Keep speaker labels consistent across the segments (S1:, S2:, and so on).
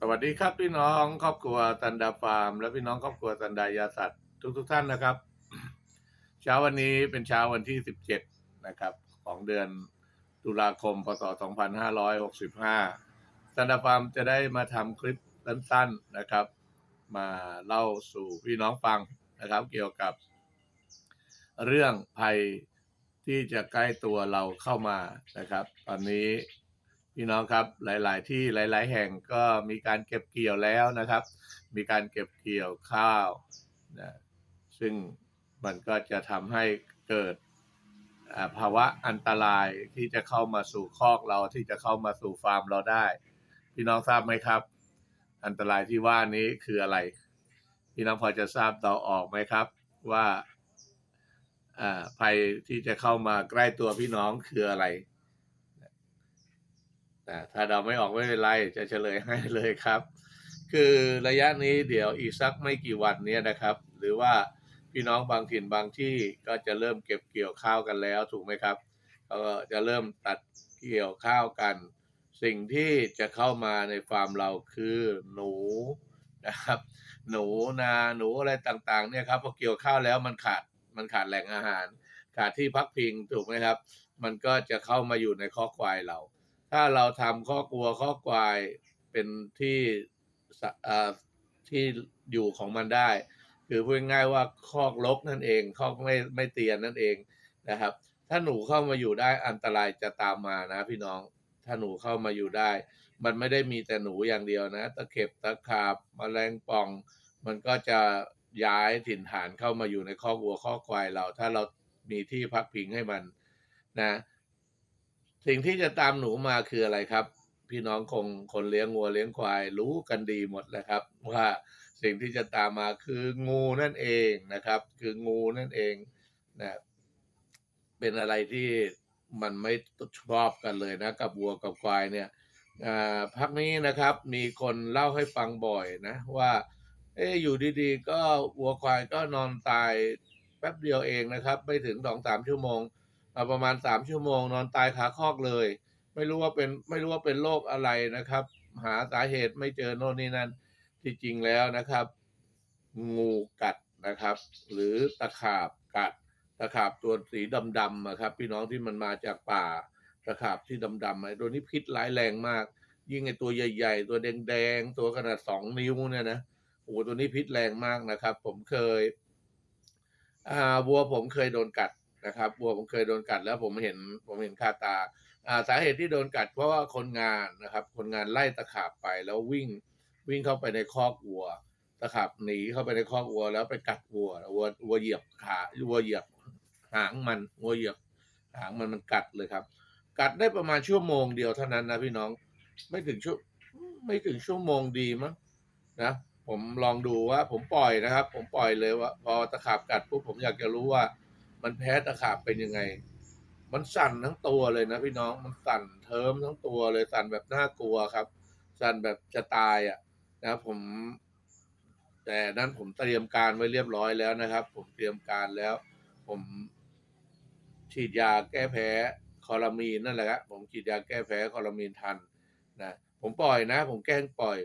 S1: สวัสดีครับพี่น้องครอบครัวตันดาฟาร์ม และพี่น้องครอบครัวตันดายาสัตว์ทุกทุกๆท่านนะครับ เช้าวันนี้เป็นเช้าวันที่ 17 นะครับ ของเดือนตุลาคมพศ 2565ตันดาฟาร์มจะได้มาทำคลิปสั้นๆนะครับ มาเล่าสู่พี่น้องฟังนะครับ เกี่ยวกับ เรื่องภัยที่จะใกล้ตัวเราเข้ามานะครับ ตอนนี้ พี่น้องครับหลาย ๆ ที่หลาย ๆ แห่งก็มีการเก็บเกี่ยวแล้วนะครับ มีการเก็บเกี่ยวข้าวนะซึ่งมันก็จะทำให้เกิดภาวะอันตรายที่จะเข้ามาสู่คอกเราที่จะเข้ามาสู่ฟาร์มเราได้ พี่น้องทราบไหมครับ อันตรายที่ว่านี้คืออะไร พี่น้องพอจะทราบเดาออกไหมครับว่าภัยที่จะเข้ามาใกล้ตัวพี่น้องคืออะไร อ่าถ้าเราไม่ออกไม่เป็นไรจะเฉลยให้เลยครับ คือระยะนี้เดี๋ยวอีกสักไม่กี่วันนี้นะครับ หรือว่าพี่น้องบางถิ่นบางที่ก็จะเริ่มเก็บเกี่ยวข้าวกันแล้วถูกไหมครับก็จะเริ่มตัดเกี่ยวข้าวกัน สิ่งที่จะเข้ามาในฟาร์มเราคือหนูนะครับหนูนาหนูอะไรต่างๆเนี่ยครับพอเกี่ยวข้าวแล้วมันขาดมันขาดแหล่งอาหาร ขาดที่พักพิงถูกไหมครับ มันก็จะเข้ามาอยู่ในข้อควายเรา ถ้าเราทำข้อกลัวข้อควายเป็นที่อ่อที่อยู่ของมันได้ คือพูดง่ายๆว่าคอกลกนั่นเองคอกไม่ไม่เตียนนั่นเองนะครับ ถ้าหนูเข้ามาอยู่ได้อันตรายจะตามมานะพี่น้องถ้าหนูเข้ามาอยู่ได้ มันไม่ได้มีแต่หนูอย่างเดียวนะ ตะเข็บตะขาบแมลงป่อง มันก็จะย้ายถิ่นฐานเข้ามาอยู่ในคอกวัวคอกควายเรา ถ้าเรามีที่พักพิงให้มันนะ สิ่งที่จะตามหนูมาคืออะไรครับ พี่น้องคงคนเลี้ยงวัวเลี้ยงควายรู้กันดีหมดแหละครับ ว่าสิ่งที่จะตามมาคืองูนั่นเองนะครับ คืองูนั่นเองนะเป็นอะไรที่มันไม่ชอบกันเลยนะ กับวัวกับควายเนี่ยอ่าพักนี้นะครับมีคนเล่าให้ฟังบ่อยนะ ว่า เอ๊อยู่ดีๆ ก็วัวควายก็นอนตายแป๊บเดียวเองนะครับ ไม่ถึงสองสามชั่วโมง ประมาณสามชั่วโมงนอนตายขาคอกเลย ไม่รู้ว่าเป็นไม่รู้ว่าเป็นโรคอะไรนะครับ หาสาเหตุไม่เจอโน่นนี่นั่นที่จริงแล้วนะครับ งูกัดนะครับ หรือตะขาบกัดตะขาบตัวสีดำๆอะครับ พี่น้องที่มันมาจากป่าตะขาบที่ดำๆไอ้ตัวนี้พิษร้ายแรงมาก ยิ่งไอ้ตัวใหญ่ ๆ ตัวแดงๆตัวขนาดสองนิ้วเนี่ยนะโอ้ตัวนี้พิษแรงมากนะครับ ผมเคย อ่าวัวผมเคยโดนกัด นะครับวัวผมเคยโดนกัดแล้วผมเห็นผมเห็นคาตาอ่าสาเหตุที่โดนกัดเพราะว่าคนงานนะครับ คนงานไล่ตะขาบไปแล้ววิ่งวิ่งเข้าไปในคอกวัวตะขาบหนีเข้าไปในคอกวัว แล้วไปกัดวัววัววัวเหยียบขาวัวเหยียบหางมันวัวเหยียบหางมันมันกัดเลยครับ กัดได้ประมาณชั่วโมงเดียวเท่านั้นนะพี่น้องไม่ถึงชั่วไม่ถึงชั่วโมงดีมั้งนะผมลองดูว่าผมปล่อยนะครับ ผมปล่อยเลยว่า พอตะขาบกัดปุ๊บผมอยากจะรู้ว่า มันแพ้ตะขาบเป็นยังไง มันสั่นทั้งตัวเลยนะพี่น้องมันสั่นเทิมทั้งตัวเลยสั่นแบบน่ากลัวครับ สั่นแบบจะตายอะนะผม แต่นั้นผมเตรียมการไว้เรียบร้อยแล้วนะครับ ผมเตรียมการแล้ว ผมฉีดยาแก้แพ้คอลามีนนั่นแหละครับผมฉีดยาแก้แพ้คอลามีนทันนะผมปล่อยนะ ผมแกล้งปล่อย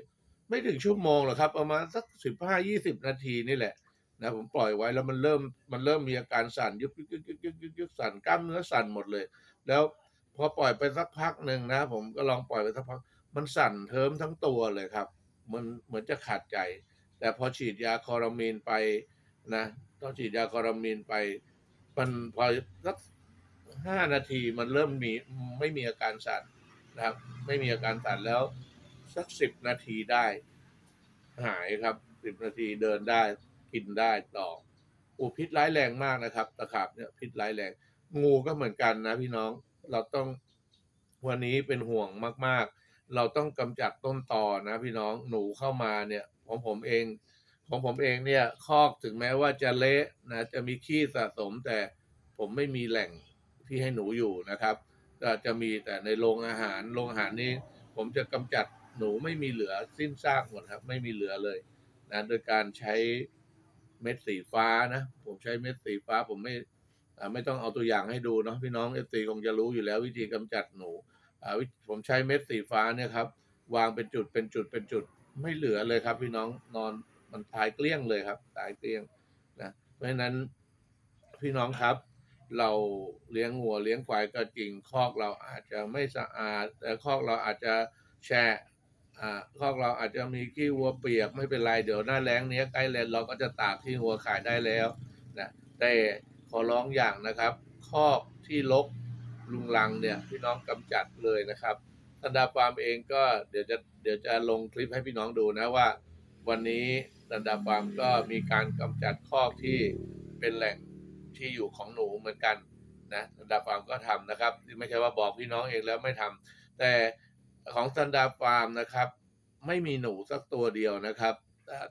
S1: ไม่ถึงชั่วโมงหรอกครับ ประมาณสักสิบห้ายี่สิบนาทีนี่แหละ นะผมปล่อยไว้แล้วมันเริ่มมันเริ่มมีอาการสั่นยุบยุบยุบยุบยุบยุบยุบสั่นกล้ามเนื้อสั่นหมดเลย แล้วพอปล่อยไปสักพักหนึ่งนะ ผมก็ลองปล่อยไปสักพัก มันสั่นเทิมทั้งตัวเลยครับ มันเหมือนจะขาดใจ แต่พอฉีดยาคอรามีนไปนะต้องฉีดยาคอรามีนไป มันพอสักห้านาทีมันเริ่มมีไม่มีอาการสั่นนะครับ ไม่มีอาการสั่นแล้วสักสิบนาทีได้ หายครับสิบนาทีเดินได้ กินได้ต่อโอ้พิษร้ายแรงมากนะครับ ตะขาบเนี่ยพิษร้ายแรง งูก็เหมือนกันนะพี่น้องเราต้องวันนี้เป็นห่วงมาก ๆ เราต้องกำจัดต้นตอนะพี่น้องหนูเข้ามาเนี่ยของผมเองของผมเองเนี่ยคอกถึงแม้ว่าจะเละนะจะมีขี้สะสมแต่ผมไม่มีแหล่งที่ให้หนูอยู่นะครับก็จะมีแต่ในโรงอาหารโรงอาหารนี้ ผมจะกำจัดหนูไม่มีเหลือสิ้นซากหมดครับ ไม่มีเหลือเลยนะโดยการใช้ เม็ดสีฟ้านะ ผมใช้เม็ดสีฟ้าผมไม่ไม่ต้องเอาตัวอย่างให้ดูเนาะพี่น้องเอฟซีคงจะรู้อยู่แล้ววิธีกำจัดหนูผมใช้เม็ดสีฟ้าเนี่ยครับ วางเป็นจุดเป็นจุดเป็นจุดไม่เหลือเลยครับ พี่น้องนอนมันตายเกลี้ยงเลยครับ ตายเกลี้ยงนะเพราะฉะนั้นพี่น้องครับ เราเลี้ยงวัวเลี้ยงควายก็จริงคอกเราอาจจะไม่สะอาดแต่คอกเราอาจจะแช่ อ่าคอกเราอาจจะมีขี้วัวเปียกไม่เป็นไรเดี๋ยวหน้าแล้งเนี้ยใกล้แล้งเราก็จะตากที่วัวขายได้แล้วนะแต่ขอร้องอย่างนะครับคอกที่ลกลุงลังเนี่ยพี่น้องกำจัดเลยนะครับธันดาฟาร์มเองก็เดี๋ยวจะเดี๋ยวจะลงคลิปให้พี่น้องดูนะว่า วันนี้ธันดาฟาร์มก็มีการกำจัดคอกที่เป็นแหล่งที่อยู่ของหนูเหมือนกันนะธันดาฟาร์มก็ทำนะครับ ไม่ใช่ว่าบอกพี่น้องเองแล้วไม่ทำแต่ ของธันดาฟาร์มนะครับ ไม่มีหนูสักตัวเดียวนะครับ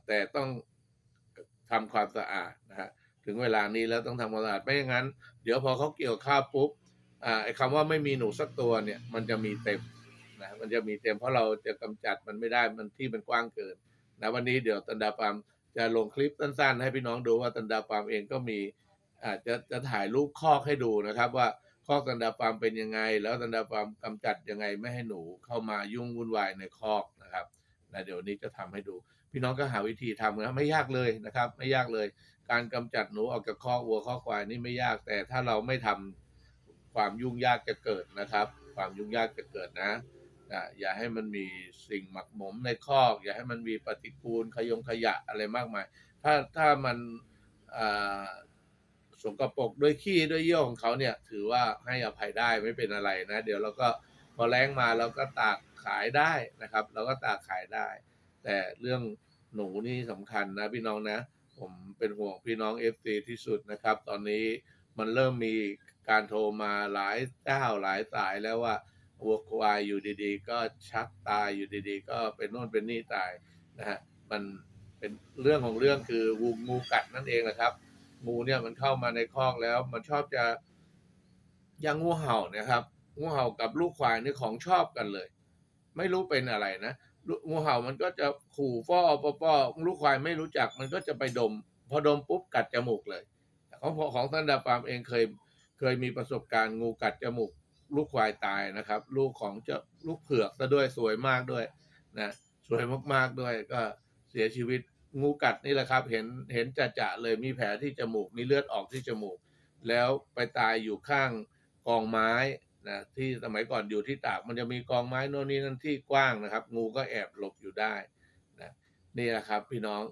S1: แต่ต้องทำความสะอาดนะฮะถึงเวลานี้แล้วต้องทำความสะอาดไม่อย่างนั้น เดี๋ยวพอเขาเกี่ยวข้าวปุ๊บอ่าไอ้คำว่าไม่มีหนูสักตัวเนี่ย มันจะมีเต็มนะมันจะมีเต็มเพราะเราจะกำจัดมันไม่ได้มันที่มันกว้างเกินนะวันนี้เดี๋ยวตันดาฟาร์มจะลงคลิปสั้นๆ ให้พี่น้องดูว่าตันดาฟาร์มเองก็มีอาจจะจะถ่ายรูปคอกให้ดูนะครับว่า คอกตันดาฟาร์มเป็นยังไง แล้วตันดาฟาร์มกำจัดยังไงไม่ให้หนูเข้ามายุ่งวุ่นวายในคอกนะครับนะเดี๋ยวนี้จะทำให้ดู พี่น้องก็หาวิธีทำนะไม่ยากเลยนะครับ ไม่ยากเลย การกำจัดหนูออกจากคอกวัวคอกควายนี่ไม่ยากแต่ถ้าเราไม่ทำความยุ่งยากจะเกิดนะครับ ความยุ่งยากจะเกิดนะอะอย่าให้มันมีสิ่งหมักหมมในคอก อย่าให้มันมีปฏิกูลขยงขยะอะไรมากมาย ถ้าถ้ามันอ่า สกปรกด้วยขี้ด้วยเยี่ยวของเขาเนี่ย ถือว่าให้อภัยได้ไม่เป็นอะไรนะ เดี๋ยวเราก็พอแรงมาเราก็ตากขายได้นะครับ เราก็ตากขายได้ แต่เรื่องหนูนี่สำคัญนะพี่น้องนะ ผมเป็นห่วงพี่น้องเอฟซีที่สุดนะครับ ตอนนี้มันเริ่มมีการโทรมาหลายเจ้าหลายสายแล้วว่าวัวควายอยู่ดีๆ ก็ชักตายอยู่ดีๆ ก็เป็นโน่นเป็นนี่ตายนะฮะมันเป็นเรื่องของเรื่องคืองูงูกัดนั่นเองนะครับ งูเนี่ยมันเข้ามาในคอกแล้ว มันชอบจะยังงูเห่าเนะครับงูเห่ากับลูกควายนี่ของชอบกันเลย ไม่รู้เป็นอะไรนะงูเห่ามันก็จะขู่ฟ้อป้อป้อลูกควายไม่รู้จัก มันก็จะไปดม พอดมปุ๊บกัดจมูกเลยของของท่านดาฟามเองเคยเคยมีประสบการณ์งูกัดจมูกลูกควายตายนะครับ ลูกของเจ้าลูกเผือกซะด้วยสวยมากด้วยนะสวยมากๆด้วยก็เสียชีวิต งูกัดนี่แหละครับ เห็นเห็นจะจะเลยมีแผลที่จมูกมีเลือดออกที่จมูก แล้วไปตายอยู่ข้างกองไม้นะที่สมัยก่อนอยู่ที่ตากมันจะมีกองไม้โน่นนี่นั่นที่กว้างนะครับ งูก็แอบหลบอยู่ได้นะนี่แหละครับ พี่น้อง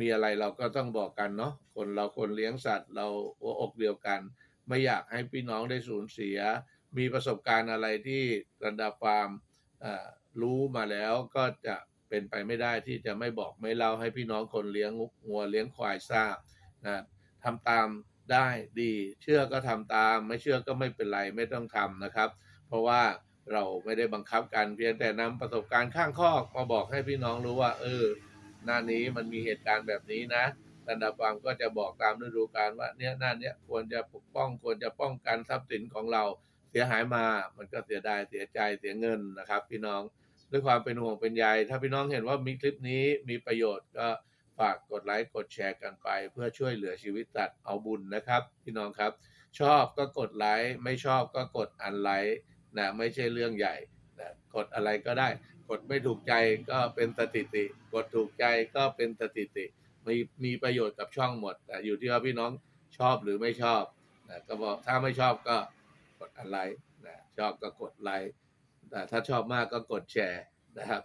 S1: มีอะไรเราก็ต้องบอกกันเนาะคนเราคนเลี้ยงสัตว์ เราหัวอกเดียวกัน ไม่อยากให้พี่น้องได้สูญเสีย มีประสบการณ์อะไรที่รันดาฟาร์มรู้มาแล้วก็จะ เป็นไปไม่ได้ที่จะไม่บอกไม่เล่าให้พี่น้องคนเลี้ยงงัวเลี้ยงควายทราบนะทำตามได้ดี เชื่อก็ทำตาม ไม่เชื่อก็ไม่เป็นไรไม่ต้องทำนะครับ เพราะว่าเราไม่ได้บังคับกันเพียงแต่นำประสบการณ์ข้างคอกมาบอกให้พี่น้องรู้ว่า เออ หน้านี้มันมีเหตุการณ์แบบนี้นะตันดาฟาร์มก็จะบอกตามฤดูกาลว่าเนี่ยหน้าเนี้ยควรจะปกป้องควรจะป้องกันทรัพย์สินของเราเสียหายมา มันก็เสียดายเสียใจเสียเงินนะครับ พี่น้อง ด้วยความเป็นห่วงเป็นใยถ้าพี่น้องเห็นว่ามีคลิปนี้มีประโยชน์ก็ฝากกดไลค์กดแชร์กันไป เพื่อช่วยเหลือชีวิตสัตว์เอาบุญนะครับ พี่น้องครับ ชอบก็กดไลค์ไม่ชอบก็กดอันไลค์นะไม่ใช่เรื่องใหญ่นะกดอะไรก็ได้ กดไม่ถูกใจก็เป็นสถิติ กดถูกใจก็เป็นสถิติ มีมีประโยชน์กับช่องหมดแต่อยู่ที่ว่าพี่น้องชอบหรือไม่ชอบนะก็บอกถ้าไม่ชอบก็กดอันไลค์นะชอบก็กดไลค์ ถ้าชอบมากก็กดแชร์นะครับ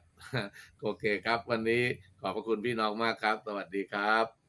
S1: โอเคครับ วันนี้ขอบพระคุณพี่น้องมากครับ สวัสดีครับ